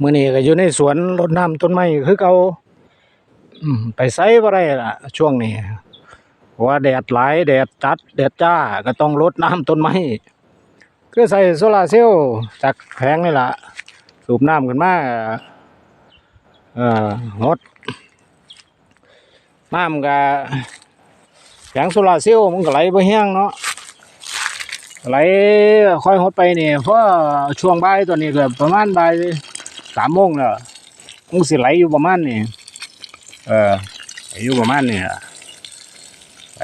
มื้อนี้ก็อยู่ในสวนรดน้ำต้นไม้คือเก่าไปไสบ่ได้ล่ะ ช่วงนี้ว่าแดดหลายแดดจัด แดดจ้าก็ต้องรดน้ำต้นไม้คือใส่โซลาเซลล์จากแผงนี่ล่ะ สูบน้ำขึ้นมาเอ่อหดน้ำก็แผงโซลาเซลล์มันก็ไหลบ่แห้งเนาะ ไหลค่อยหดไปนี่เพราะช่วงบ่ายตัวนี้ก็ประมาณบ่ายสามโมงแล้วมันสิไหลอยู่ประมาณนี่เอออยู่ประมาณนี่ล่ะไหล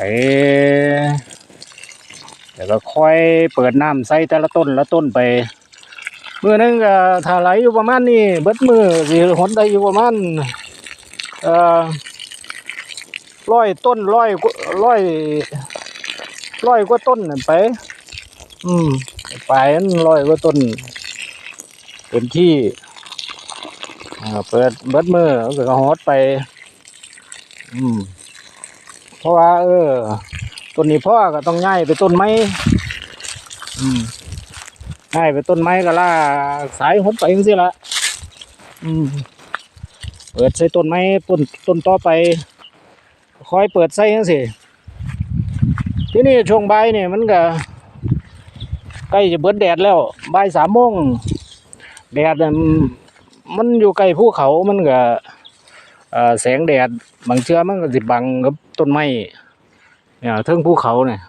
แล้วก็ค่อยเปิดน้ำใส่แต่ละต้นละต้นไปมือนึงก็ถ้าไหลอยู่ประมาณนี้เบิดมือสิหดได้อยู่ประมาณเอ่อร้อยต้นร้อยร้อยร้อยกว่าต้นไป อืมปลายมันร้อยกว่าต้นเต็มที่เปิดเบิดมือแล้วก็ฮอดไป อืม เพราะว่า เออต้นนี้พ่อก็ต้องย้ายไปต้นไม้อืมย้ายไปต้นไม้ก็ล่าสายฮดไปจังซี่ละอืม เปิดใส่ต้นไม้ต้นต้นต่อไปคอยเปิดใส่จังซี่ที่นี่ช่วงบ่ายนี่ยมันก็ ล้จะเบิดแดดแล้วบ่ายสามโมงแดดมันอยู่ใกล้ภูเขามันก็แสงแดดบางเชื้อมันก็สิบังกับต้นไม้เนี่ยเทิงภูเขาเนี่ย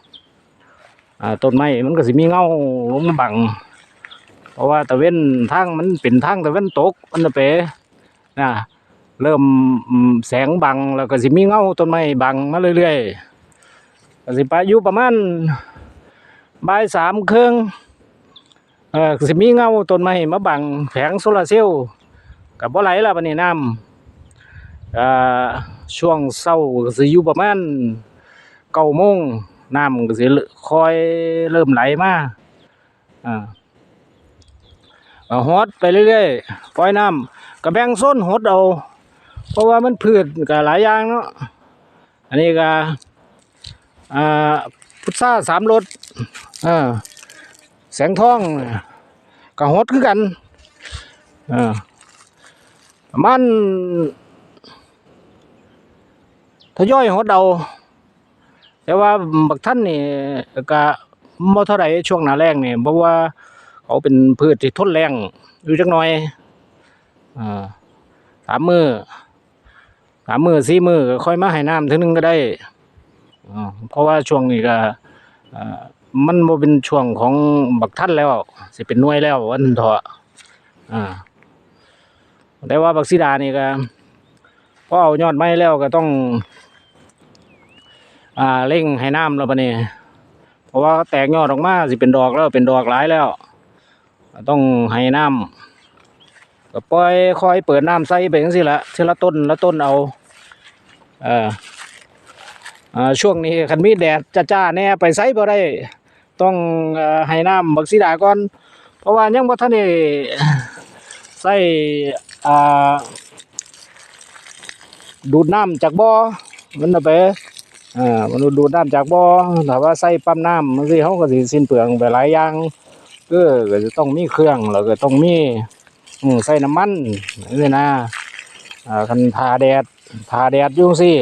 ต้นไม้มันก็สิมีเงามันบัง เพราะว่าตะเว้นทางมันเป็นทางตะเว้นตกมันจะเปนะเริ่มแสงบังแล้วก็สิมีเงาต้นไม้บังมาเรื่อยๆก็สิไปอยู่ประมาณ บ่ายสามครึ่งเออสิมีเงาต้นไม้มาบังแผงโซลาร์เซลล์กับบ่ไหลล้วบัดนี้น้ำเอ่อช่วงเช้าก็สิอยู่ประมาณเก้าโมงน้ำก็สิค่อยเริ่มไหลมาอ่าฮอดไปเรื่อยๆปล่อยน้ำก็แบงโซนฮอดเอา เพราะว่ามันพืชก็หลายอย่างเนาะอันนี้ก็อ่าพุทราสามรส ออแสงทองเนี่ยก็ฮดคือกันเออประมันทยอยฮดเอาแต่ว่าบักท่านนี่ก็บ่เท่าไรช่วงหน้าแล้งนี่เพราะว่าเขาเป็นพืชที่ทนแรงอยู่จักหน่อยอ่าสามมือสามมือสี่มือก็ค่อยมาให้น้ำทีนึงก็ได้เพราะว่าช่วงนี้ก็ มันบ่เป็นช่วงของบักท่านแล้วสิเป็นน่วยแล้ววันเถอะอ่าแต่ว่าบักซีดานี่ก็พอเอายอดไม้แล้วก็ต้อง อ่าเร่งให้น้ำแล้วปะเนี่ยเพราะว่าแตกยอดออกมาสิเป็นดอกแล้วเป็นดอกหลายแล้ว ต้องให้น้ำก็ปล่อยคอยเปิดน้ำใส่ไปจังซี่ละทีละต้นละต้นเอาเอ่าอ่าช่วงนี้คันมีแดดจ้าๆแน่ไปไสบ่ได้ ต้องให้น้ำบักสีดาก่อน เพราะว่ายังบ่ทันได้ใส่ดูดน้ำจากบ่อมันเอาไปอ่ามันดูดน้ำจากบ่อถ้าว่าใส่ปั๊มน้ำมันสิเฮาก็สิสิ้นเปลืองไปหลายอย่างก็ก็จะต้องมีเครื่องแล้วก็ต้องมีใส่น้ำมันนี่นะอ่าคันทาแดดทาแดดยู่งซี่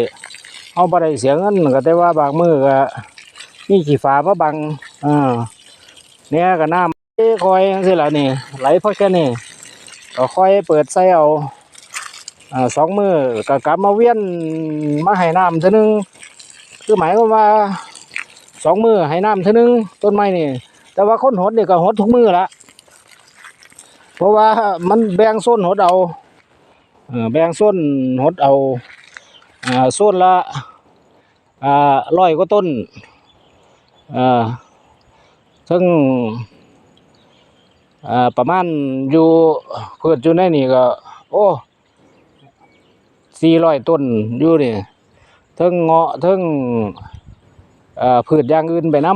เอาบ่ได้เสียเงินก็แต่ว่าบางมือก็ มีขี้ฟ้ามาบังอ่าเนี่ยก็น้ำคอยจังซี่ล่ะนี่ ไหลเพราะแค่นี้ก็ค่อยเปิดใส่เอาอ่าสองมือก็กลับมาเวียนมาให้น้ำเท่านึงคือหมายความว่าสองมือให้น้ำเท่านึงต้นไม้นี่ แต่ว่าคนหดเนี่ยก็หดทุกมือละเพราะว่ามันแบ่งโซนหดเอาแบ่งโซนหดเอาส่วนละร้อยกว่าต้น ซึ่งอ่าประมาณอยู่เพื่ออยู่ในนี่ก็ โอ้สี่ร้อยต้นอยู่นี่ทั้งเงาะทั้งอ่าพืชอย่างอื่นไปน้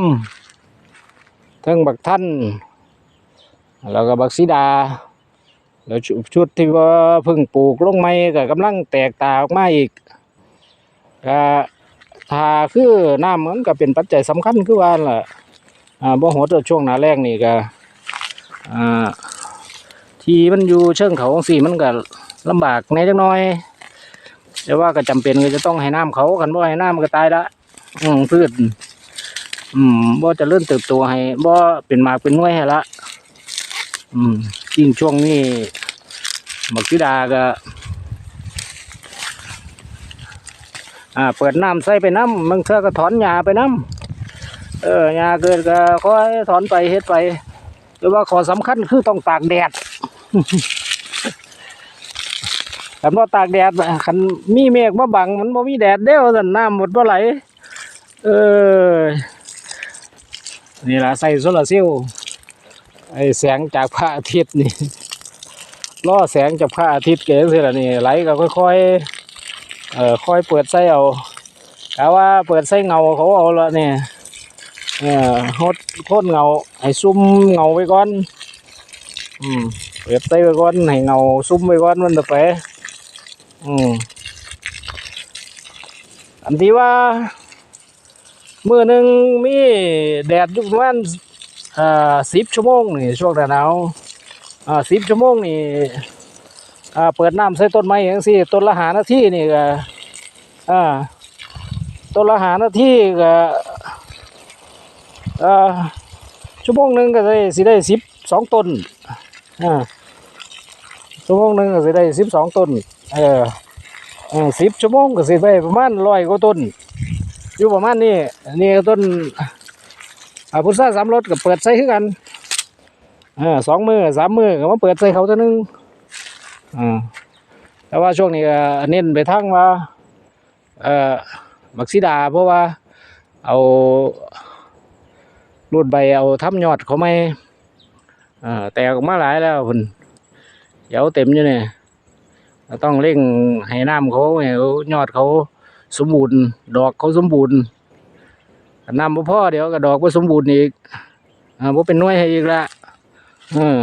ำทั้งบักท่านแล้วก็บักสีดา แล้วชชุดที่ว่าเพิ่งปลูกลงไม้ก็กำลังแตกตาออกมาอีกก็ ถ้าคือน้ำมันก็เป็นปัจจัยสำคัญคือว่าล่ะอ่าบ่โหดช่วงหน้าแรกนี่ก็อ่าทีมันอยู่เชิงเขาสี่มันก็ลำบากแหน่จักน่อยแต่ว่าก็จำเป็นก็จะต้องให้น้ำเขาคันบ่ให้น้ำมันก็ตายละอืมพืชอืมบ่จะเริ่มเติบโตให้บ่เป็นหมากเป็นน่วยให้ละอืมยิ่งช่วงนี้บักจิดาก็ อ่าเปิดน้ำใส่ไปน้ำบางเทื่อก็ถอนหญ้าไปน้ำเออหญ้าเกิดก็ค่อยถอนไปเฮ็ดไป หรือว่าขอสำคัญคือต้องตากแดดคันว่าตากแดดคันมีเมฆมาบังมันบ่มีแดดเด้วสันน้ำหมดบ่ไหลเออนี่ล่ะใส่โซลาร์เซลล์ไอแสงจากพระอาทิตย์นี่ล่อแสงจากพระอาทิตย์เก๋สิล่ะนี่ไหลก็ค่อยๆ เออค่อยเปิดใส่เอาแต่ว่าเปิดใส่เงาเขาเอาละเนี่ยเออฮดโคตรเงาให้ซุ่มเงาไว้ก่อนอืมเปิดใส่ไว้ก่อนให้เงาซุ่มไว้ก่อนมันจะไปอืมอันที่ว่ามือหนึ่งมีแดดอยู่ประมาณอ่าสิบชั่วโมงนี่ช่วงหน้าหนาวอ่าสิบชั่วโมงนี่ อ่าเปิดน้ำใส่ต้นไม้อย่างสี่ต้นละหานาทีนี่ก็อ่าต้นละหานาทีก็อ่าชั่วโมงหนึ่งก็ได้สิได้สิบสองต้นอ่าชั่วโมงหนึ่งก็สิได้สิบสองต้นเออสิบชั่วโมงก็สิได้ประมาณร้อยกว่าต้น อยู่ประมาณนี้นี่ต้นอาพุทราสามรถก็เปิดใส่คือกันอสองมือสามมือก็มาเปิดใส่เขาตัวหนึง อ่าแต่ว่าช่วงนี้ก็เน้นไปทางว่าเอ่อบักซีดา เพราะว่าเอารูดใบเอาทำยอดเขาไม่อ่าแตกออกมาหลายแล้วพุ่นเดี๋ยวเต็มอยู่เนี่ยต้องเร่งให้น้ำเขาให้เขยอดเขาสมบูรณ์ ดอกเขาสมบูรณ์น้ำบ่พอเดี๋ยวก็ดอกบ่สมบูรณ์อีกอ่าเป็นน่วยให้อีกละเออ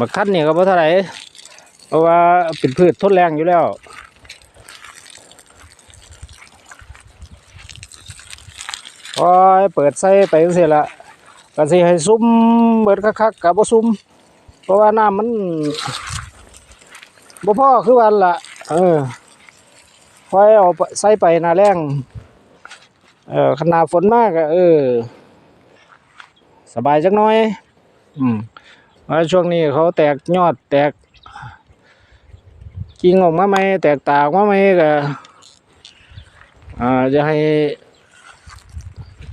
บักคันนี่ยก็บ่เท่าไหร่เพราะว่าเป็นพืชทนแรงอยู่แล้วพอเปิดใส่ไปจังซี่ละก็สิให้ซุ่มเบิดคักๆกับบ่ซุ่มเพราะว่าน้ำมันบ่พ่อคือวันละเออพอยเอาใส่ไปนาแรงเออขนาดฝนมากก็เออ สบายจักน่อย อืม ว่าช่วงนี้เขาแตกยอดแตกกิ่งออกมาไหมแตกตาออกมาไหมก็อ่าจะให้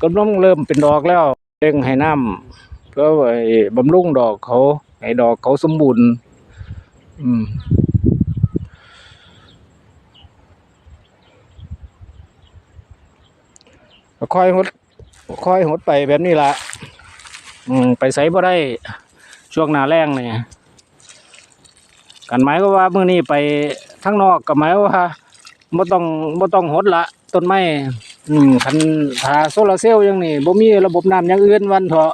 กำลังเริ่มเป็นดอกแล้วเร่งให้น้ำเพื่อไว้บำรุงดอกเขาให้ดอกเขาสมบูรณ์อืมค่อยหดค่อยหดไปแบบนี้ละอืมไปใส่บ่ได้ ช่วงหน้าแรงเนี่ยกันหมายก็ว่าเมื่อนี้ไปทั้งนอกกับหมายว่าบ่ต้องบ่ต้องหดละต้นไม้อืมคันถ้าโซลาร์เซลล์ยังนี่บ่มีระบบน้ำอย่างอื่นวันเถาะ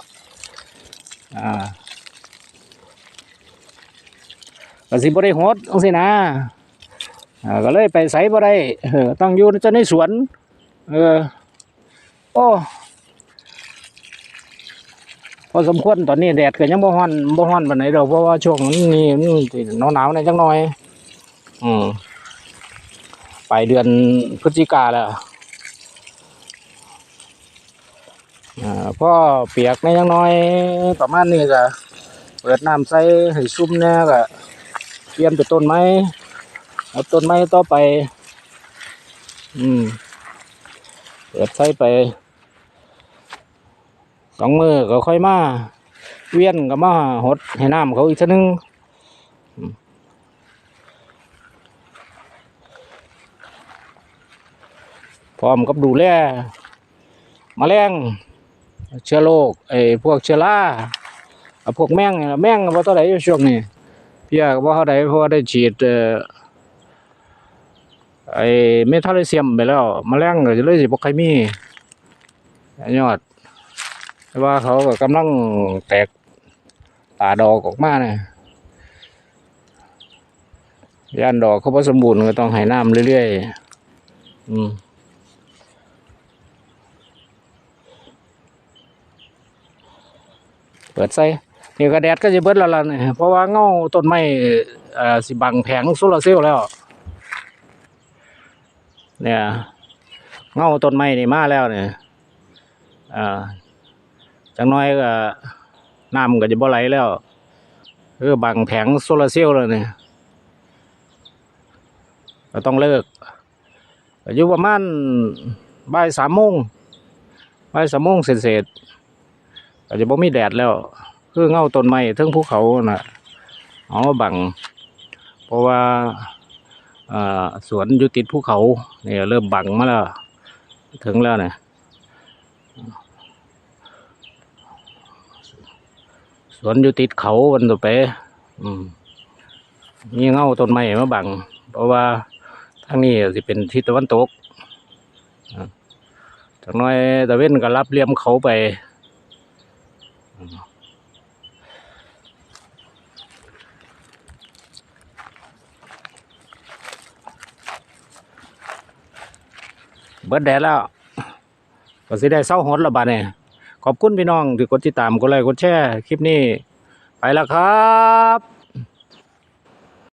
อ่าก็สิบ่ได้ฮดจังซี่นะอ่าก็เลยไปไสบ่ได้เออต้องอยู่จะในสวน เออ โอ้ พอสมควรตอนนี้แดดก็ยังบ่ฮ้อนบ่ฮ้อนปานใดดอกเพราะว่าช่วงนี้มันสิหนาวๆหน่อยจังหน่อย อืมปลายเดือนพฤศจิกาแล้วอ่าพอเปียกในยังน้อยประมาณนี้ก็เปิดน้ำใส่ให้ซุ่มแน่ก็เตรียมไปต้นไม้เอาต้นไม้ต่อไป อืมเปิดใส่ไป สองมือก็ค่อยมาเวียนก็มาหดให้น้ำเขาอีกทีนึงพร้อมกับดูแลแมลงเชื้อโรคไอ้พวกเชื้อราพวกแมงแมงว่าเท่าไหร่อยู่ช่วงนี้เพียก็บ่เท่าไหร่เพราะว่าได้ฉีดไอ้เมทาลิเซียมไปแล้วแมลงก็จะเลยสิบ่ค่อยมียอด ว่าเขาก็กำลังแตกตาดอกออกมาเนี่ยย่านดอกเขาบ่สมบูรณ์ก็ต้องให้น้ำเรื่อยๆ อืมเปิดใส่นี่ก็แดดก็จะเบิดแล้วล่ะนี่เพราะว่าเงาต้นไม้อ่อสิบังแผงโซลาร์เซลล์แล้ว เนี่ย เงาต้นไม้นี่มาแล้วเนี่ยอ่า จังน้อยก็น้ำก็จะบ่ไหลแล้วคือบังแผงโซลาร์เซลล์แล้วเนี่ยก็ต้องเลิกก็อยู่ประมาณบ่ายสามโมงบ่ายสามโมงเสร็จๆก็จะบ่มีแดดแล้ว คือเงาต้นไม้ทั้งภูเขาน่ะอามาบังเพราะว่าอ่าสวนอยู่ติดภูเขาเนี่ยเริ่มบังมาแล้ว ถึงแล้วเนี่ย สวนอยู่ติดเขาวันต่อไป อืมมีเงาต้นไม้มาบัง เพราะว่าทางนี้สิเป็นทิศตะวันตกจากน้อยตะเว้นก็รับเลียมเขาไปเบิดแดดแล้วก็สิได้เศร้าหดละบาดเนี่ย ขอบคุณพี่น้องที่กดติดตามกดไลค์กดแชร์คลิปนี้ ไปแล้วครับ